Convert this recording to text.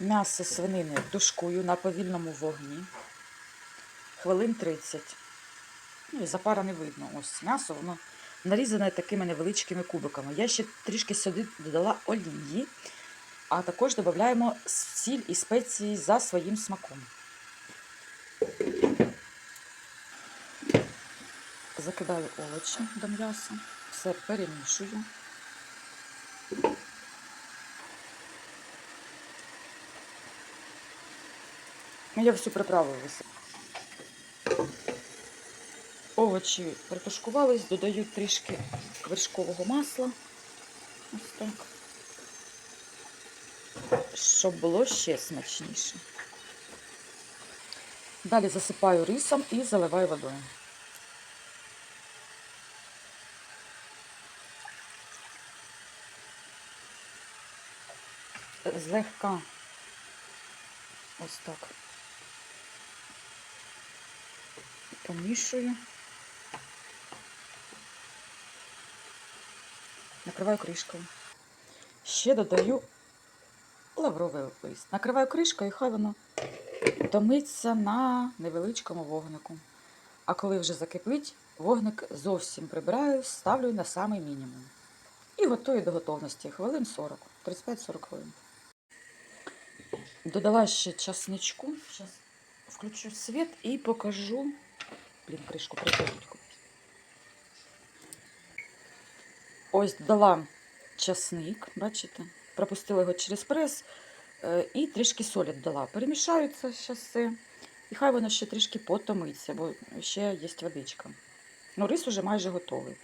М'ясо свинини тушкую на повільному вогні. Хвилин 30. Ну, і запара не видно. Ось м'ясо, воно нарізане такими невеличкими кубиками. Я ще трішки сюди додала олії, а також додаємо сіль і спеції за своїм смаком. Закидаю овочі до м'яса, все перемішую. Я всю приправу висипаю. Овочі притушкувались, додаю трішки вершкового масла. Ось так. Щоб було ще смачніше. Далі засипаю рисом і заливаю водою. Злегка ось так помішую. Накриваю кришкою. Ще додаю лавровий лист. Накриваю кришкою і хай воно томиться на невеличкому вогнику. А коли вже закипить, вогник зовсім прибираю, ставлю на самий мінімум. І готую до готовності хвилин 40, 35-40 хвилин. Додала ще часничку. Зараз включу світ і покажу. Блін, кришку прикрутить. Ось дала часник, бачите? Пропустила його через прес е, і трішки солі додала. Перемішаються зараз все. І хай воно ще трішки потомиться, бо ще є водичка. Ну, рис уже майже готовий.